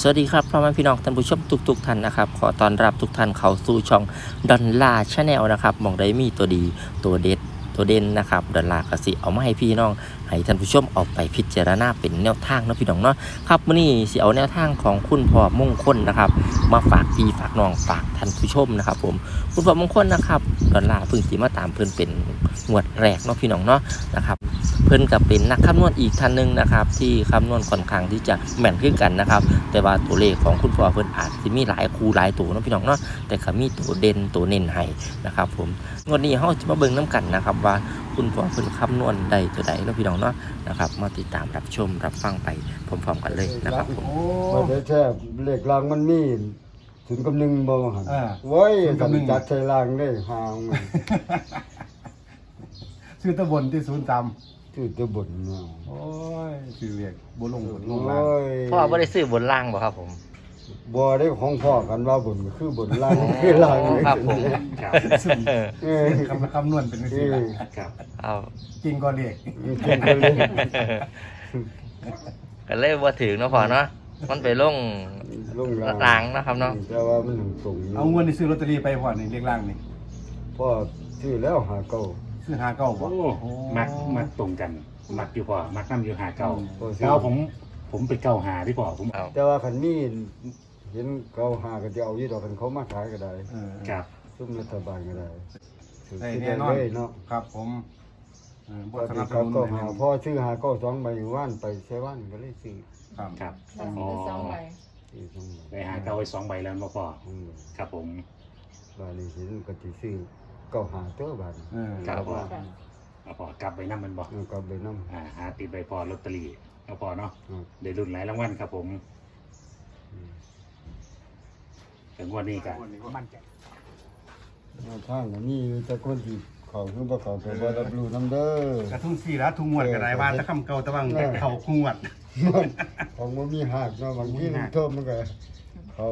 สวัสดีครับพ่อแม่พี่น้องท่านผู้ชมทุกๆท่านนะครับ ขอต้อนรับทุกท่านเข้าสู่ช่องดอนลาชาแนลนะครับมองได้มีตัวดีตัวเด็ด ตัวเด่นนะครับดอนลากสิเอามาให้พี่น้องให้ท่านผู้ชมเอาไปพิจารณาเป็นแนวทางนะพี่น้องเนาะครับมื้อนี้สิเอาแนวทางของคุณพ่อมงคลนะครับ มาฝากพี่ฝากน้องฝากท่านผู้ชมนะครับ ผมคุณพ่อมงคลนะครับดอนลาเพิ่งสิมาตามเพิ่นเป็นงวดแรกเนาะพี่น้องเนาะนะครับเพิ่นกับเป็นนักคำนวณอีกท่านหนึ่งนะครับ ที่คำนวณค่อนข้างที่จะแม่นขึ้นกันนะครับ แต่ว่าตัวเลขของคุณพ่อเพิ่นอาจจะมีหลายคูหลายตัวเนาะพี่น้องเนาะแต่ก็มีตัวเด่นตัวเน้นให้นะครับ ผมงวดนี้เฮาจะมาเบิ่งน้กันนะครับว่าคุณพ่อเพิ่นคำนวณได้ตัวใดเนาะพี่น้องเนาะนะครับมาติดตามรับชมรับฟังไปพร้อมๆกันเลยนะครับผมบ่ได้แท้เลขรางมันมีศูนย์กับหนึ่งบ่หันอ่าโว้ยศูนย์กับหนึ่งจัดใส่รางได้ห่างมันชื่อตะบนที่ศูนย์จชื่อตัวบนเนาะำโอ้ยชื่อเรียกบุลงบุลโอ้งล่างยพ่อบ่ได้ซื้อบนล่างบ่ครับผม บ่ได้ของพ่อกันว่าบนก็คือบนล่างคือล่างอ๋อครับผมครับซึ่งเออคำคำนวณเป็นวิธีละครับเอาจริงก็เรียกเก่งกันเลยก็เลยบ่ถึงเนาะพ่อเนาะมันไปลงลงล่างนะครับเนาะแต่ว่ามันตรงๆเอาเงินที่ซื้อลอตเตอรี่ไปพอนี่เรียกล่างนี่พ่อชื่อแล้วหาเก่าซื้อหาเก้าบ่โอ้มักมักตรงกัน มักอยู่พอมักน้ำอยู่หาเก่าโอ้ซื้อเก่าผม ผมไปเก่าหาที่พอผมเอาแต่ว่าคันมีเห็นเก่าหาก็จะเอาอยู่ดอกคันเขามาขายก็ได้เออ ครับ ซุ่มรัฐบาลก็ได้ถือได้ที่แน่ได้นอน เลยเนาะครับผมเออพบ่อสที่นับสเขานุนก็เลยหานะพ่อชื่อหาก็สองใบว่านไปใช้ว่านก็เลยซื้อครับครับตัดสินใจสองใบซื้อสองใบไปหาเก่าไว้สองใบแล้วมาพออืมครับผม บาลีสินก็สิซื้อเก็หาตัวบาทเออครับพอค่ะ เอาพอกลับไปนั่มันบอกแล้วก็ไปนำอ่าหาติดใบพอลอตเตอรี่ เอาพอเนาะครับได้รุ่นหลายรางวัลครับผมถึงวันนี้กันมั่นใจทางก็มีอยู่แต่คนที่เขาคือบ่เขาก็บ่รับรู้นํเด้อกระทุ่งสี่ละทุ่งงวดก็ได้ว่าแตะคำเก่าแตะวังแต่เขาคุ้งวด ของบ่มีหากเนาะบางทีบ่มีมันหากโทษมันก็เขา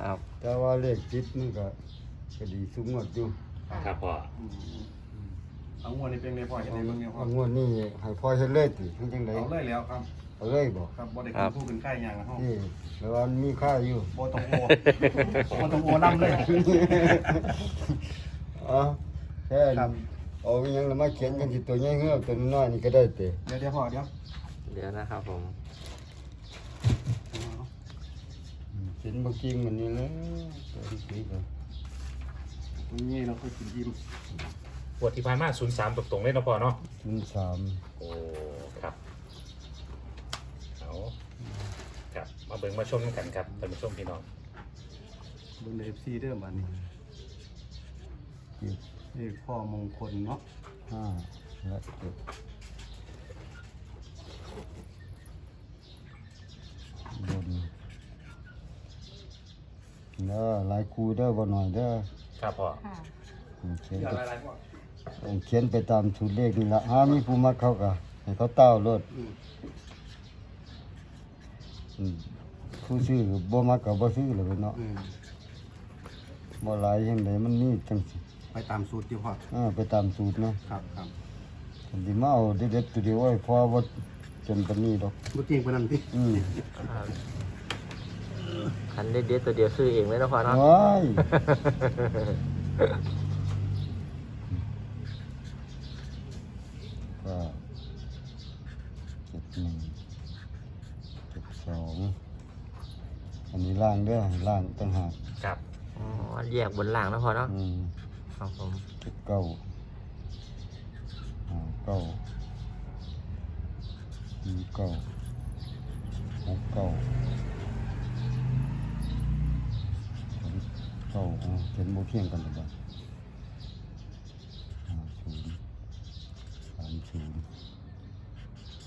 ครับ แต่ว่าเลขจิตมันก็ก็ดีสูงหมดอยู่ครับพอ เอางวดนี้เป็นไงพ่อจะได้เบิ่งเนี่ยพ่อเอางวดนี้ให้พ่อเฮ็ดเลยติคือจังได๋เอาเลยแล้วครับ เอาเลยบ่ครับบ่ได้ขึ้นผู้ขึ้นใกล้อย่างนะฮะนี่แล้วมันมีค่าอยู่บ่ต้องโอบ่ต้องโอนํเลย อ๋อแค่ครับเอาอยังแล้วมาเขียนกันที่ตัวใหญ่เงือกตัวน้อยนี่ก็ได้เตะเดี๋ยวเดี๋ยวพ่อเดี๋ยวเดี๋ยวนะครับผม เขียนบ่กิ้งมันนี่เลยตัวนี้ก็ ตรงนี้เราค่อยกินยิ้ม ปวดที่ผ่านมาศูนย์สามตรงๆเลยเนาะพอเนาะมันสามโอ้ครับเอาครับมาเบิ่งมาชมกันครับท่านผู้ชมพี่น้องเบิ่งใน FC เด้อบัดนี้เจ็ดนี่พ่อมงคลเนาะห้าและเจ็ดบนเด้อหลายคูเด้อบ่หน่อยเด้อครับพ่อ ค่ะอืมเขียนไปเออ เขียนไปตามสูตรเลขนี่ละหามีผู้มักเขาก็ให้เขาเต้ารถอืมผู้ซื้อบ่มักก็บ่ซื้อเลยเนาะอืมบ่หลายจังไดมันมีจังสิไปตามสูตรที่พ่ออ่าไปตามสูตรเนาะครับครับคันสิมาเอาเด็ดๆตัวเดียวไว้พอบ่จนปานนี้ดอกบ่จริงปานนั้นพี่อืมคันเด็ดๆตัวเดียวซื้อเองเลยเนาะพ่อเนาะว้ายก็เจ็ดหนึ่งเจ็ดสอง อันนี้ล่างเด้อล่างต่างหากครับอ๋อแยกบนล่างเนาะพ่อเนาะอืมครับผมเจ็ดเก้าห้าเก้าสี่เก้าหกเก้าเจ็ดเก้าอ่าเขียนโมเพียงกันเลยบ้างห้าศูนย์สามศูนย์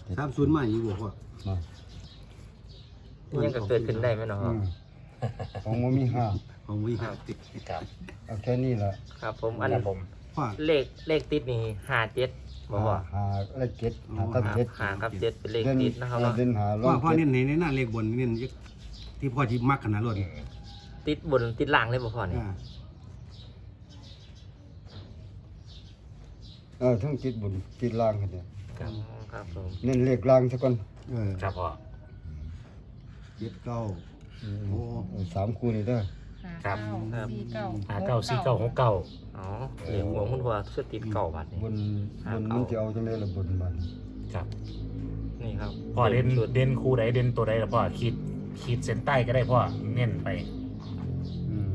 เจ็ดตามศูนย์มาอีกบ่พ่อมา ยังก็เกิดขึ้นได้ไหมเนาะอืมของโมมีห้าของวิหารติดครับเอาแค่นี้ละครับ ผมอันครับผมพ่อเลขเลขติดนี่ห้าเจ็ดบอกว่าหาเลขเจ็ดหากับเจ็ดหากับเจ็ดเป็นเลขเด่นติดนะครับเนาะเด่นหาลพ่องพ่อเจ็ดเน้นในหน้าเลขบนเน้นที่พ่อที่มักขนาดรถติดบนติดล่างเลยบ่พ่อนี่อ่าเออทั้งจิตบุญจิตล่างกันเนี่ยครับครับผมเน้นเลขล่างซะก่อนเออครับพ่อ เจ็ดเก้าอืมโอ้เอาสามคู่นี่เด้อครับครับ สี่เก้าหาเก้าสี่เก้าหกเก้าอ๋อเหลียงหัวคุณพ่อชุดติดเก่าบัดนี่บนหาบนเก้ามัมันจะเอาจังได๋ล่ะบนมันครับ นี่ครับพ่อเด่นชุดเด่นคู่ใดเด่นตัวใดล่ะพ่อขีดขีดเส้นใต้ก็ได้พ่อเน้นไปอืม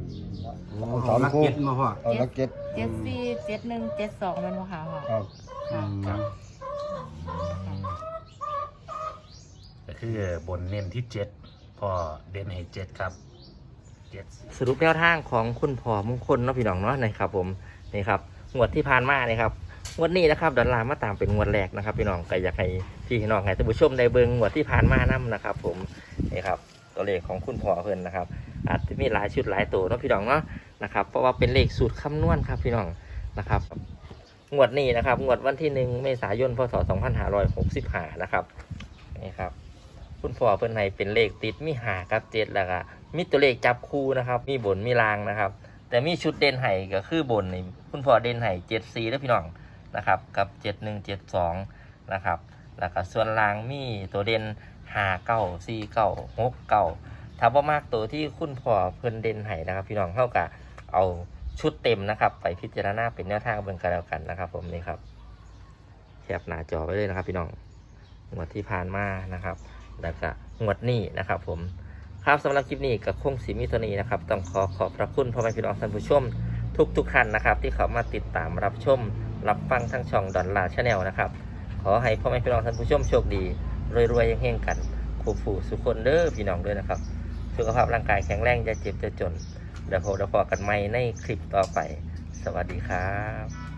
เอาเอาสามลักคู่เก็ตมาพ่อเอาลักเก็ตเจ็ดสี่เจ็ดหนึ่งเจ็ดสองเป็นพ่อค่ะพ่อครับอืมครับก็คือบนเน้นที่เจ็ด พ่อเด่นให้เจ็ดครับเจ็ดสรุปแนวทางของคุณพ่อมงคลเนาะพี่น้องเนาะนะครับผมนี่ครับงวดที่ผ่านมานี่ครับงวดนี้นะครับดอลลาร์มาตามเป็นงวดแรกนะครับ พี่น้องก็อยากให้พี่น้องให้ท่านผู้ชมได้เบิ่งงวดที่ผ่านมานํนะครับ ผมนี่ครับตัวเลขของคุณพ่อเพิ่นนะครับ อาจจะมีหลายชุดหลายตัวเนาะพี่น้องเนาะนะครับเพราะว่าเป็นเลขสูตรคำนวณครับพี่น้องนะครับงวดนี้นะครับงวดวันที่หนึ่งเมษายนพศ2565นะครับนี่ครับ คุณพ่อเพิ่นให้เป็นเลขติดมีหากับเจ็ดแล้วก็มีตัวเลขจับคู่นะครับ มีบนมีลางนะครับ แต่มีชุดเด่นไห้ก็คือบนนี่คุณพ่อเด่นไห้เจ็ดสี่แล้วพี่น้องนะครับ กับเจ็ดหนึ่งเจ็ดสองนะครับ แล้วก็ส่วนลางมีตัวเด่นหาเก้าสี่เก้าหกเก้าถ้าบ่มากตัวที่คุณพ่อเพิ่นเด่นไห้นะครับ พี่น้องเท่ากับเอาชุดเต็มนะครับ ไปพิจารณาเป็นแนวทางเบิ่งกันแล้วกันนะครับ ผมนี่ครับแคปหน้าจอไว้เลยนะครับ พี่น้องงวดที่ผ่านมานะครับ แล้วก็งวดนี้นะครับ ผมครับสำหรับคลิปนี้กับคงสีมิโทานีนะครับ ต้องขอขอบพระคุณพ่อแม่พี่น้องท่านผู้ชม ทุกทุกท่านนะครับ ที่เขามาติดตามรับชม รับฟังทั้งช่องดอนลาชาแนลนะครับ ขอให้พ่อแม่พี่น้องท่านผู้ชมโชคดีรวยๆเฮงกันคู่ผู้สุขคนเด้อพี่น้องด้วยนะครับสุขภาพร่างกายแข็งแรงจะเจ็บจะจนเดี๋ยวพบเดี๋ยวพอกันใหม่ในคลิปต่อไป สวัสดีครับ